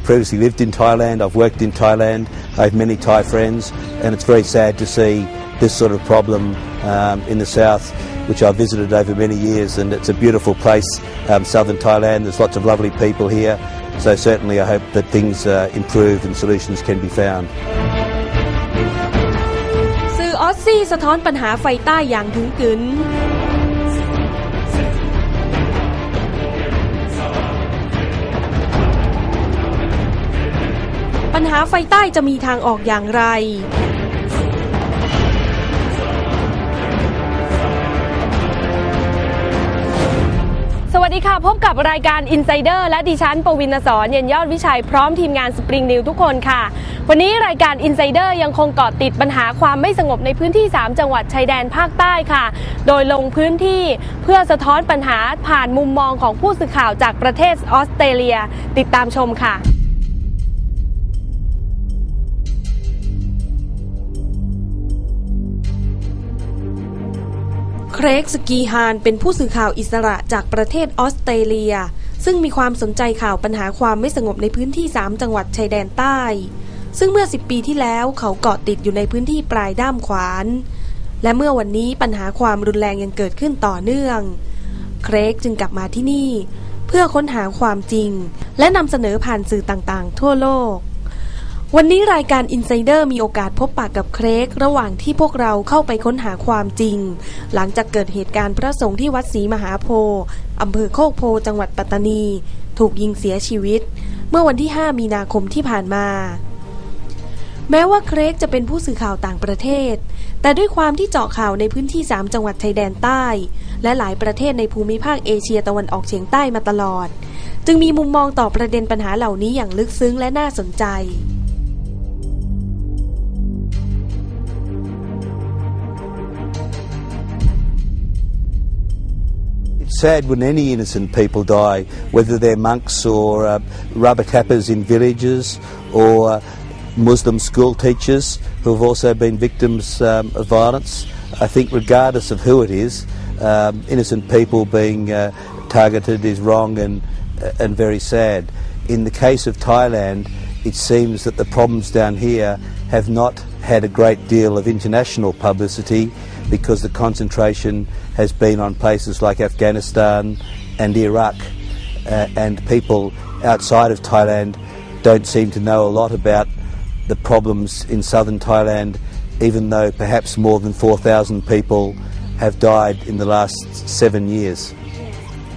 I've previously lived in Thailand, I've worked in Thailand, I have many Thai friends, and it's very sad to see this sort of problem um, in the south, which I've visited over many years, and it's a beautiful place, um, southern Thailand. There's lots of lovely people here, so certainly I hope that things uh, improve and solutions can be found. สื่อออสซี่สะท้อนปัญหาไฟใต้อย่างถึงกึน หาไฟใต้จะมีทางออกอย่างไร สวัสดีค่ะ พบกับรายการ Insider และดิฉันปวินสอนเย็นยอดวิชัยพร้อมทีมงาน Spring New ทุกคนค่ะ วันนี้รายการ Insider ยังคงเกาะติดปัญหาความไม่สงบในพื้นที่ 3 จังหวัดชายแดนภาคใต้ค่ะ โดยลงพื้นที่เพื่อสะท้อนปัญหาผ่านมุมมองของผู้สื่อข่าวจากประเทศออสเตรเลีย ติดตามชมค่ะ เครกสกีฮานเป็นผู้สื่อข่าวอิสระจากประเทศออสเตรเลีย ซึ่งมีความสนใจข่าวปัญหาความไม่สงบในพื้นที่ 3 จังหวัดชายแดนใต้ ซึ่งเมื่อ 10 ปีที่แล้วเขาเกาะติดอยู่ในพื้นที่ปลายด้ามขวาน และเมื่อวันนี้ปัญหาความรุนแรงยังเกิดขึ้นต่อเนื่อง เครกจึงกลับมาที่นี่ เพื่อค้นหาความจริง และนำเสนอผ่านสื่อต่างๆ ทั่วโลก วันนี้รายการ Insider มีโอกาสพบปะกับเครกระหว่างที่พวกเราเข้าไปค้นหาความจริง หลังจากเกิดเหตุการณ์พระสงฆ์ที่วัดศรีมหาโพธิ์อำเภอโคกโพธิ์จังหวัดปัตตานี ถูกยิงเสียชีวิต เมื่อวันที่ 5 มีนาคมที่ผ่านมา แม้ว่าเครกจะเป็นผู้สื่อข่าวต่างประเทศ แต่ด้วยความที่เจาะข่าวในพื้นที่ 3 จังหวัดชายแดนใต้ และหลายประเทศในภูมิภาคเอเชียตะวันออกเฉียงใต้มาตลอด จึงมีมุมมองต่อประเด็นปัญหาเหล่านี้อย่างลึกซึ้งและน่าสนใจ sad when any innocent people die, whether they're monks or uh, rubber tappers in villages or uh, Muslim school teachers who have also been victims um, of violence. I think, regardless of who it is, um, innocent people being uh, targeted is wrong and, and very sad. In the case of Thailand, it seems that the problems down here have not had a great deal of international publicity because the concentration has been on places like Afghanistan and Iraq, uh, and people outside of Thailand don't seem to know a lot about the problems in southern Thailand, even though perhaps more than 4,000 people have died in the last seven years.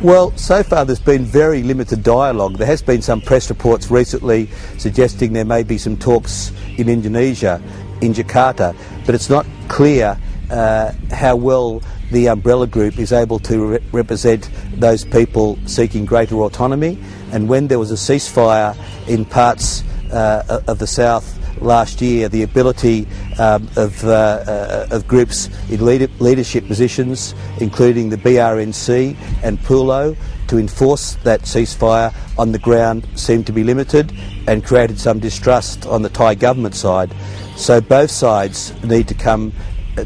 Well, so far there's been very limited dialogue. There has been some press reports recently suggesting there may be some talks in Indonesia, in Jakarta, but it's not clear uh, how well the umbrella group is able to re- represent those people seeking greater autonomy. And when there was a ceasefire in parts uh, of the south last year, the ability um, of, uh, uh, of groups in leader- leadership positions, including the BRNC and PULO, to enforce that ceasefire on the ground seemed to be limited and created some distrust on the Thai government side. So both sides need to come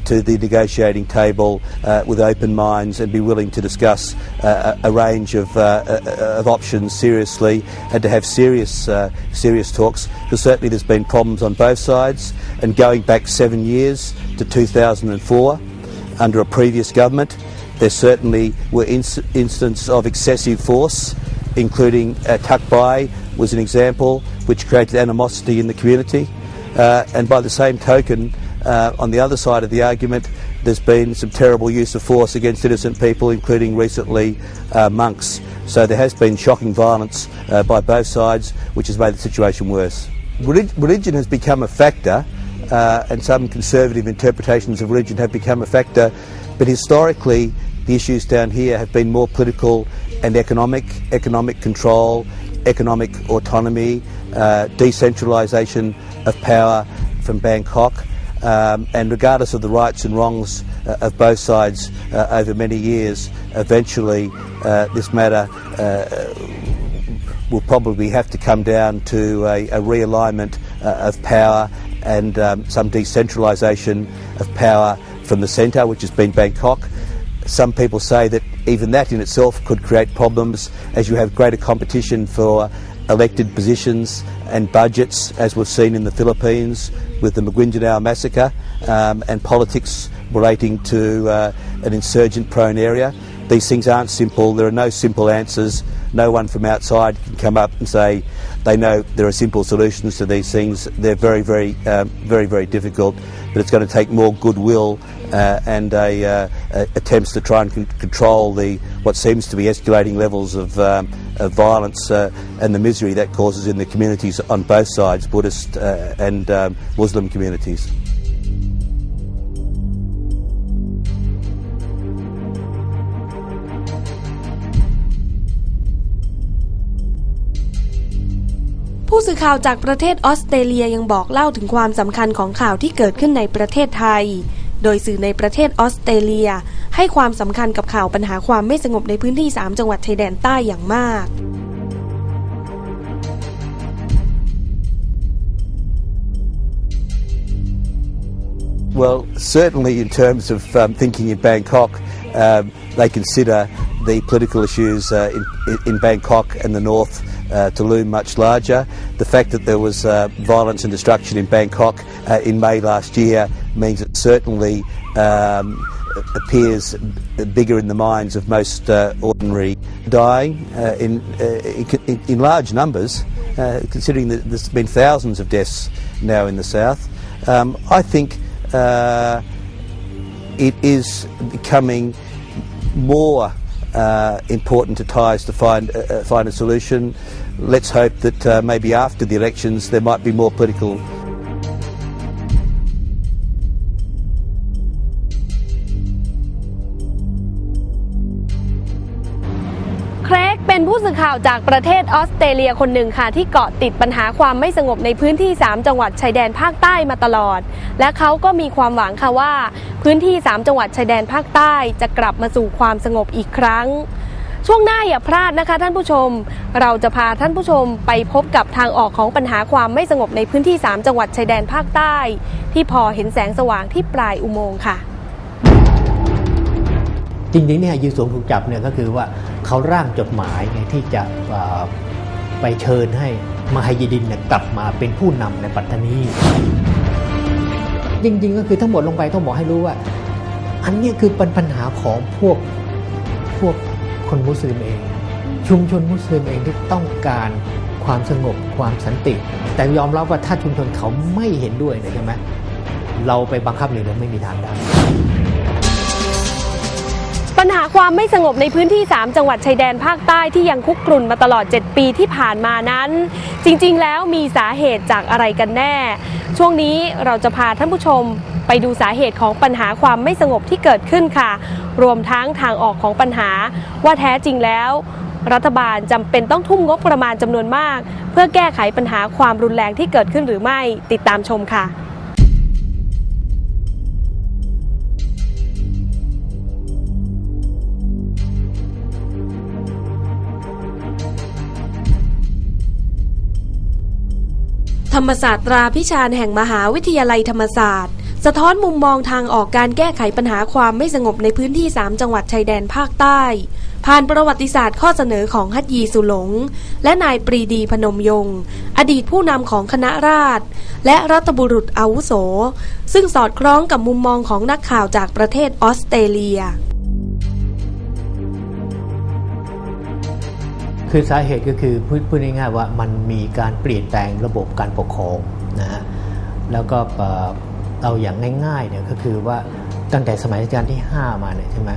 to the negotiating table uh, with open minds and be willing to discuss uh, a, range of, uh, of options seriously and to have serious, serious talks. Because certainly there's been problems on both sides. And going back seven years to 2004 under a previous government there certainly were instances of excessive force including uh, Takbai was an example which created animosity in the community. Uh, and by the same token uh, on the other side of the argument, there's been some terrible use of force against innocent people, including recently uh, monks. So there has been shocking violence uh, by both sides, which has made the situation worse. Relig- religion has become a factor, uh, and some conservative interpretations of religion have become a factor, but historically, the issues down here have been more political and economic, economic control, economic autonomy, uh, decentralisation of power from Bangkok. Um, and regardless of the rights and wrongs uh, of both sides uh, over many years, eventually uh, this matter will probably have to come down to a, a realignment of power and um, some decentralisation of power from the centre, which has been Bangkok. Some people say that even that in itself could create problems as you have greater competition for elected positions and budgets, as we've seen in the Philippines with the Maguindanao massacre, um, and politics relating to uh, an insurgent prone area. These things aren't simple. There are no simple answers. No one from outside can come up and say they know there are simple solutions to these things. They're very, very, um, very, very difficult. But it's going to take more goodwill uh, and a, uh, attempts to try and con- control the what seems to be escalating levels of, um, of violence uh, and the misery that causes in the communities on both sides, Buddhist uh, and um, Muslim communities. ผู้สื่อข่าวจากประเทศออสเตรเลียยังบอกเล่าถึงความสำคัญของข่าวที่เกิดขึ้นในประเทศไทย โดยสื่อในประเทศออสเตรเลีย ให้ความสำคัญกับข่าวปัญหาความไม่สงบในพื้นที่ 3 จังหวัดชายแดนใต้อย่างมาก Well, certainly in terms of um, thinking in Bangkok, um, they consider the political issues uh, in, in, Bangkok and the north uh, to loom much larger. The fact that there was uh, violence and destruction in Bangkok uh, in May last year means it certainly um, appears bigger in the minds of most uh, ordinary dying uh, in, in, in, large numbers, considering that there's been thousands of deaths now in the south. Um, I think uh, it is becoming more uh, important to ties to find uh, find a solution. Let's hope that uh, maybe after the elections there might be more political ข่าวจากประเทศออสเตรเลียคนหนึ่งค่ะ ที่เกาะติดปัญหาความไม่สงบในพื้นที่ 3 จังหวัดชายแดนภาคใต้มาตลอด และเขาก็มีความหวังค่ะว่า พื้นที่ 3 จังหวัดชายแดนภาคใต้จะกลับมาสู่ความสงบอีกครั้ง ช่วงหน้าอย่าพลาดนะคะท่านผู้ชม เราจะพาท่านผู้ชมไปพบกับทางออกของปัญหาความไม่สงบในพื้นที่ 3 จังหวัดชายแดนภาคใต้ ที่พอเห็นแสงสว่างที่ปลายอุโมงค์ค่ะจริงๆเนี่ยยูสงถูกจับเนี่ยก็คือว่า เขาร่างจดหมายไงที่จะไปเชิญให้มาฮายดินเนี่ยกลับมาเป็นผู้นำในปัตตานีจริงๆก็คือทั้งหมดลงไปต้องบอกให้รู้ว่า อันนี้คือปัญปัญหาของพวกพวกคนมุสลิมเอง ชุมชนมุสลิมเองที่ต้องการความสงบความสันติ แต่ยอมรับว่าถ้าชุมชนเขาไม่เห็นด้วยนี่ยใช่ไหมเราไปบังคับเลยเราไม่มีทางได้ ปัญหาความไม่สงบในพื้นที่ 3 จังหวัดชายแดนภาคใต้ที่ยังคุกกรุ่นมาตลอด 7 ปีที่ผ่านมานั้น จริงๆ แล้วมีสาเหตุจากอะไรกันแน่ ช่วงนี้เราจะพาท่านผู้ชมไปดูสาเหตุของปัญหาความไม่สงบที่เกิดขึ้นค่ะ รวมทั้งทางออกของปัญหาว่าแท้จริงแล้ว รัฐบาลจำเป็นต้องทุ่มงบประมาณจำนวนมาก เพื่อแก้ไขปัญหาความรุนแรงที่เกิดขึ้นหรือไม่ติดตามชมค่ะ รรมศาสตราพิชานแห่งมหาวิทยาลัยธรรมศาสตร์ สะท้อนมุมมองทางออกการแก้ไขปัญหาความไม่สงบในพื้นที่ 3 จังหวัดชายแดนภาคใต้ ผ่านประวัติศาสตร์ข้อเสนอของฮัตยีสุหลง และนายปรีดีพนมยงค์อดีตผู้นำของคณะราษฎรและรัฐบุรุษอาวุโส ซึ่งสอดคล้องกับมุมมองของนักข่าวจากประเทศออสเตรเลีย คือสาเหตุก็คือพูดพูดง่ายๆว่ามันมีการเปลี่ยนแปลงระบบการปกครองนะฮะแล้วก็เอาอย่างง่ายๆเนี่ยก็คือว่าตั้งแต่สมัยรัชกาลที่ 5 มาเนี่ยใช่ไหม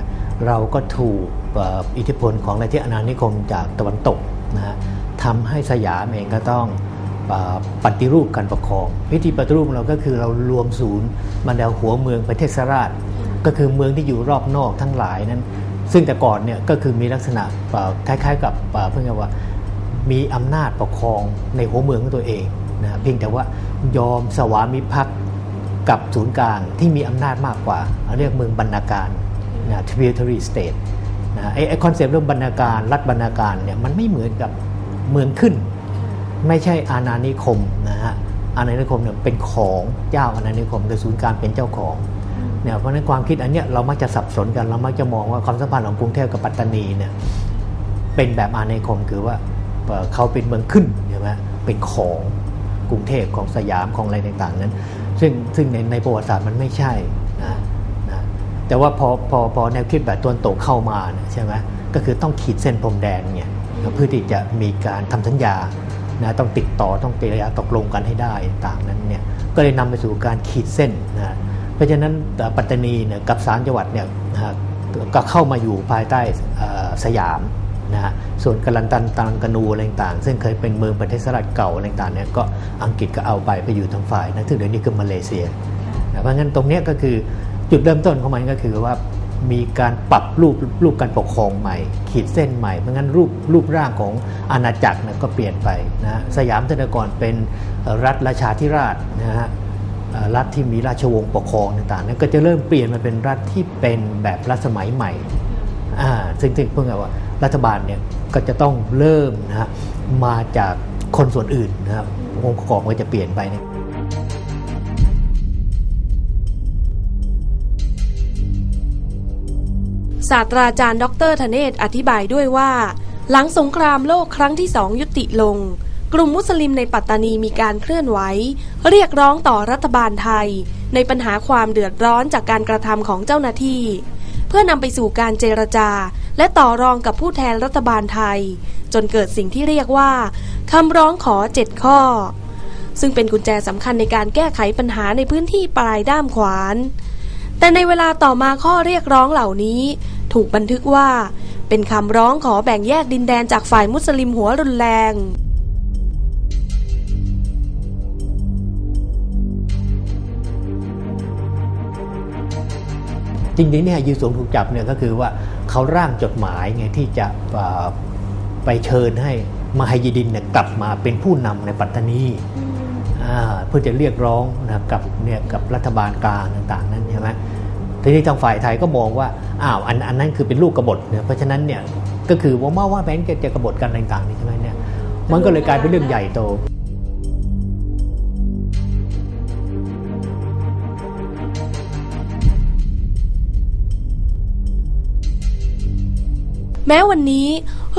เราก็ถูกอิทธิพลของในที่อาณานิคมจากตะวันตกนะฮะทำให้สยามเองก็ต้องปฏิรูปการปกครองวิธีปฏิรูปเราก็คือเรารวมศูนย์มาดาวหัวเมืองประเทศสราช ก็คือเมืองที่อยู่รอบนอกทั้งหลายนั้น ซึ่งแต่ก่อนเนี่ยก็คือมีลักษณะคล้ายๆ กับเพื่อนว่ามีอำนาจปกครองในหัวเมืองของตัวเองนะเพียงแต่ว่ายอมสวามิภักดิ์กับศูนย์กลางที่มีอำนาจมากกว่าเรียกเมืองบรรณาการนะ tributary state นะไอ้คอนเซปต์เรื่องบรรณาการรัฐบรรณาการเนี่ยมันไม่เหมือนกับเมืองขึ้น ไม่ใช่อาณานิคมนะฮะอาณานิคมเนี่ยเป็นของเจ้าอาณานิคมแต่ศูนย์กลางเป็นเจ้าของ เนี่ยเพราะนั้นความคิดอันเนี้ยเรามักจะสับสนกันเรามักจะมองว่าความสัมพันธ์ของกรุงเทพกับปัตตานีเนี่ยเป็นแบบอาณาคมคือว่าเขาเป็นเมืองขึ้นใช่ไหมเป็นของกรุงเทพของสยามของอะไรต่างๆนั้น ซึ่งซึ่งในในประวัติศาสตร์มันไม่ใช่นะนะแต่ว่าพอพอพอแนวคิดแบบตัวนตกเข้ามาเนี่ยใช่ไหมก็คือต้องขีดเส้นพรมแดนเนี่ยเพื่อที่จะมีการทำสัญญานะต้องติดต่อต้องเจรจาตกลงกันให้ได้ต่างนั้นเนี่ยก็เลยนำไปสู่การขีดเส้นนะ ราะฉะนั้นปัตตานีเนี่ยกับสามจังหวัดเนี่ยนะฮะก็เข้ามาอยู่ภายใต้สยามนะฮะส่วนกลันตันตังกานูอะไรต่างๆซึ่งเคยเป็นเมืองประเทศสลัดเก่าอะไรต่างเนี่ยก็อังกฤษก็เอาไปไปอยู่ทางฝ่ายนะซึ่งเดี๋ยวนี้คือมาเลเซียนะเพราะงั้นตรงนี้ก็คือจุดเริ่มต้นของมันก็คือว่ามีการปรับรูปรูปการปกครองใหม่ ขีดเส้นใหม่ เพราะงั้นรูปรูปร่างของอาณาจักรนี่ยก็เปลี่ยนไปนะสยามแต่ก่อนเป็นรัฐราชาธิราชนะฮะ รัฐที่มีราชวงศ์ปกครองต่างๆนั้นก็จะเริ่มเปลี่ยนมาเป็นรัฐที่เป็นแบบรัฐสมัยใหม่ซึ่งซึ่งเพิ่งว่ารัฐบาลเนี่ยก็จะต้องเริ่มนะฮะมาจากคนส่วนอื่นนะครับองค์ประกอบก็จะเปลี่ยนไปเนี่ยศาสตราจารย์ ดรธเนศอธิบายด้วยว่า หลังสงครามโลกครั้งที่สองยุติลง กลุ่มมุสลิมในปัตตานีมีการเคลื่อนไหว เรียกร้องต่อรัฐบาลไทย ในปัญหาความเดือดร้อนจากการกระทำของเจ้าหน้าที่ เพื่อนำไปสู่การเจรจา และต่อรองกับผู้แทนรัฐบาลไทย จนเกิดสิ่งที่เรียกว่าคำร้องขอเจ็ดข้อ ซึ่งเป็นกุญแจสำคัญในการแก้ไขปัญหาในพื้นที่ปลายด้ามขวาน แต่ในเวลาต่อมาข้อเรียกร้องเหล่านี้ ถูกบันทึกว่า เป็นคำร้องขอแบ่งแยกดินแดนจากฝ่ายมุสลิมหัวรุนแรง จริงๆเนี่ยยูสงถูกจับเนี่ยก็คือว่าเขาร่างจดหมายไงที่จะเอ่อไปเชิญให้มาฮยิดินเนี่ยกลับมาเป็นผู้นำในปัตตานีอ่าเพื่อจะเรียกร้องนะกับเนี่ยกับรัฐบาลกลางต่างๆ นั้นใช่ไหมทีนี้ทางฝ่ายไทยก็มองว่าอ้าวอันอันนั้นคือเป็นลูกกบฏเนี่ยเพราะฉะนั้นเนี่ยก็คือว่ามาว่าแบงค์จะจะกบฏกันต่างๆนี่ใช่ไหมเนี่ยมันก็เลยกลายเป็นเรื่องใหญ่โต แม้วันนี้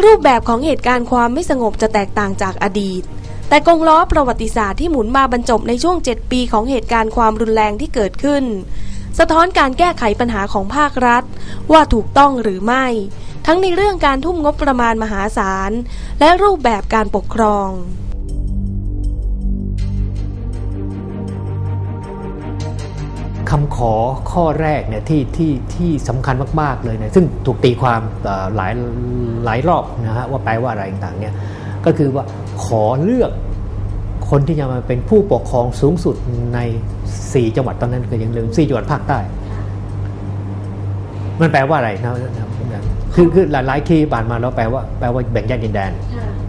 รูปแบบของเหตุการณ์ความไม่สงบจะแตกต่างจากอดีต แต่กงล้อประวัติศาสตร์ที่หมุนมาบรรจบในช่วง 7 ปีของเหตุการณ์ความรุนแรงที่เกิดขึ้น สะท้อนการแก้ไขปัญหาของภาครัฐ ว่าถูกต้องหรือไม่ ทั้งในเรื่องการทุ่มงบประมาณมหาศาล และรูปแบบการปกครอง คำขอข้อแรกเนี่ยที่ที่ที่สำคัญมากๆเลยเนี่ยซึ่งถูกตีความเอ่อหลายหลายรอบนะฮะว่าแปลว่าอะไรต่างๆเนี่ยก็คือว่าขอเลือกคนที่จะมาเป็นผู้ปกครองสูงสุดใน 4 จังหวัดตอนนั้นก็ยังลืม4จังหวัดภาคใต้ มันแปลว่าอะไรนะนะคือคือหลายหลายคีย์ผ่านมาแล้วแปลว่าแปลว่าแบ่งแยกดินแดน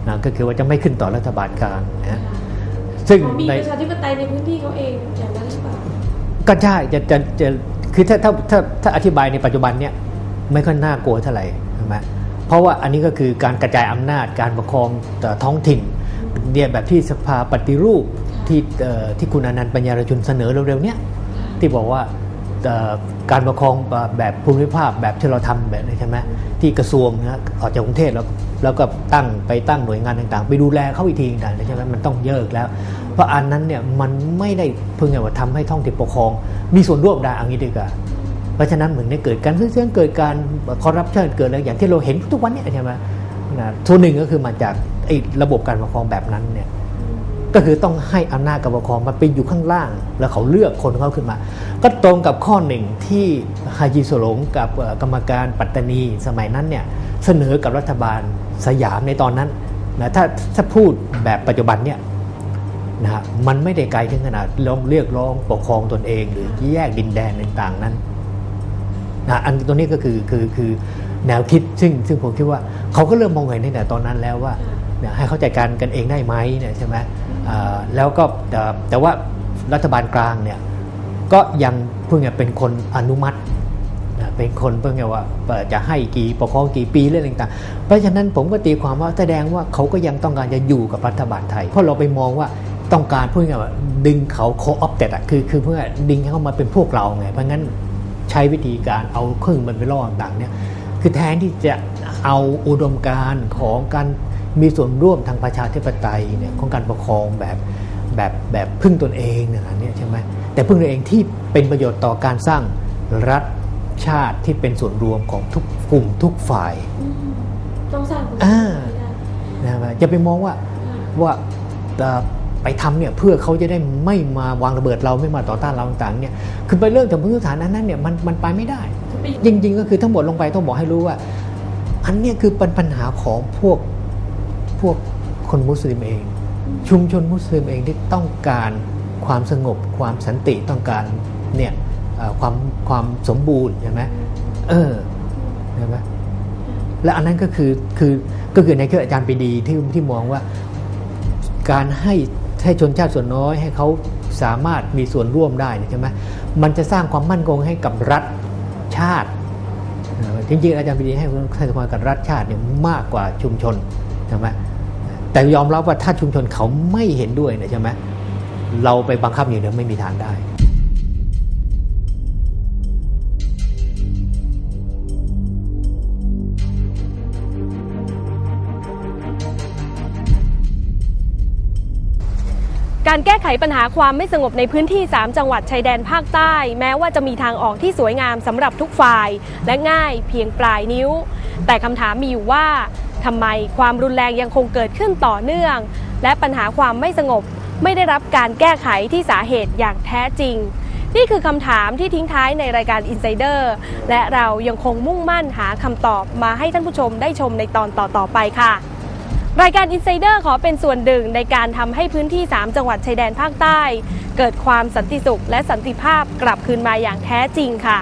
นะก็คือว่าจะไม่ขึ้นต่อรัฐบาลกลางนะฮะซึ่งมีในประชาธิปไตยในพื้นที่เขาเองอย่างนั้นหรือเปล่า ก็ใช่จะจะจะคือถ้าถ้าถ้าถ้าอธิบายในปัจจุบันเนี่ยไม่ค่อยน่ากลัวเท่าไหร่ใช่ไหมเพราะว่าอันนี้ก็คือการกระจายอำนาจการปกครองต่ท้องถิ่นเนี่ยแบบที่สภาปฏิรูปที่ที่คุณอนันต์ปัญญารชุนเสนอเร็วๆเนี่ยที่บอกว่าการปกครองแบบภูมิภาคแบบที่เราทำแบบนี้ใช่ไหมที่กระทรวงนะออกจากกรุงเทพแล้วแล้วก็ตั้งไปตั้งหน่วยงานต่างๆ ไปดูแลเขาอีกทีต่างๆใช่ไหมมันต้องเยอะแล้ว เพราะอันนั้นเนี่ยมันไม่ได้เพิ่งว่าทำให้ท้องถิ่นปกครอง มีส่วนร่วมได้อันนี้ดีกว่าเพราะฉะนั้นเหมือนได้เกิดการซื้อเสียงเกิดการคอร์รัปชันเกิดอะไรอย่างที่เราเห็นทุกวันเนี่ยใช่ไหมนะส่วนหนึ่งก็คือมาจากไอ้ระบบการปกครองแบบนั้นเนี่ยก็คือต้องให้อำนาจการปกครองมาเป็นอยู่ข้างล่าง แล้วเขาเลือกคนเขาขึ้นมา ก็ตรงกับข้อหนึ่งที่ฮาจิโลงกับกรรมการปัตตานีสมัยนั้นเนี่ยเสนอกับรัฐบาลสยามในตอนนั้นนะถ้าถ้าพูดแบบปัจจุบันเนี่ย นะฮะมันไม่ได้ไกลถึงขนาดร้องเรียกร้องปกครองตนเอง หรือแยกดินแดนต่างๆนั้นนะอันตัวนี้ก็คือคือคือแนวคิดซึ่งซึ่งผมคิดว่าเขาก็เริ่มมองเห็นตั้งแต่ตอนนั้นแล้วว่าให้เขาจัดการกันเองได้ไหมเนี่ยใช่ไหมแล้วก็แต่ว่ารัฐบาลกลางเนี่ยก็ยังเพิ่งเป็นคนอนุมัตินะเป็นคนเพิ่งจะว่าจะให้กี่ปกครองกี่ปีเรื่องต่างๆ เพราะฉะนั้นผมก็ตีความว่าแสดงว่าเขาก็ยังต้องการจะอยู่กับรัฐบาลไทย เพราะเราไปมองว่า ต้องการพูดง่ายๆว่าดึงเขาโคออฟเตดอะคือคือเพื่อดึงให้เขามาเป็นพวกเราไง เพราะงั้นใช้วิธีการเอาเครื่องมันไปล่อต่างๆเนี่ยคือแทนที่จะเอาอุดมการณ์ของการมีส่วนร่วมทางประชาธิปไตยเนี่ยของการปกครองแบบแบบแบบพึ่งตนเองเนี่ยนะเนี่ยใช่ไหมแต่พึ่งตนเองที่เป็นประโยชน์ต่อการสร้างรัฐชาติที่เป็นส่วนรวมของทุกกลุ่มทุกฝ่ายต้องสร้างคุณอ่านะครับจะไปมองว่าว่าเอ่อ ไปทำเนี่ยเพื่อเขาจะได้ไม่มาวางระเบิดเราไม่มาต่อต้านเราต่างๆเนี่ยคือไปเรื่องถึงพื้นฐานนั้นนั้นเนี่ยมันมันไปไม่ได้ จริง ๆ ก็คือทั้งหมดลงไปต้องบอกให้รู้ว่า อันเนี้ยคือปัญปัญหาของพวกพวกคนมุสลิมเอง ชุมชนมุสลิมเองที่ต้องการความสงบความสันติต้องการเนี่ยความความสมบูรณ์ใช่ไหมเออใช่ไหมและอันนั้นก็คือคือก็คือในเครืออาจารย์ปีดีที่ที่มองว่าการให้ ให้ชนชาติส่วนน้อยให้เขาสามารถมีส่วนร่วมได้ใช่ไหมมันจะสร้างความมั่นคงให้กับรัฐชาติเอ่อจริงๆอาจารย์ปรีดีให้ให้ความกับรัฐชาติเนี่ยมากกว่าชุมชนใช่ไหมแต่ยอมรับว่าถ้าชุมชนเขาไม่เห็นด้วยเนี่ยใช่ไหมเราไปบังคับอย่างเดียวไม่มีทางได้ การแก้ไขปัญหาความไม่สงบในพื้นที่ 3 จังหวัดชายแดนภาคใต้ แม้ว่าจะมีทางออกที่สวยงามสำหรับทุกฝ่าย และง่ายเพียงปลายนิ้ว แต่คำถามมีอยู่ว่าทำไมความรุนแรงยังคงเกิดขึ้นต่อเนื่อง และปัญหาความไม่สงบไม่ได้รับการแก้ไขที่สาเหตุอย่างแท้จริง นี่คือคำถามที่ทิ้งท้ายในรายการ Insider และเรายังคงมุ่งมั่นหาคำตอบมาให้ท่านผู้ชมได้ชมในตอนต่อๆไปค่ะ รายการ Insider ขอเป็นส่วนหนึ่งในการทำให้พื้นที่ 3 จังหวัดชายแดนภาคใต้ เกิดความสันติสุขและสันติภาพกลับคืนมาอย่างแท้จริงค่ะ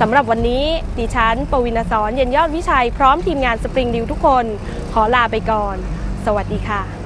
สำหรับวันนี้ดิฉัน ปวินาสอนเย็นยอดวิชัย พร้อมทีมงานสปริงดิวทุกคน ขอลาไปก่อน สวัสดีค่ะ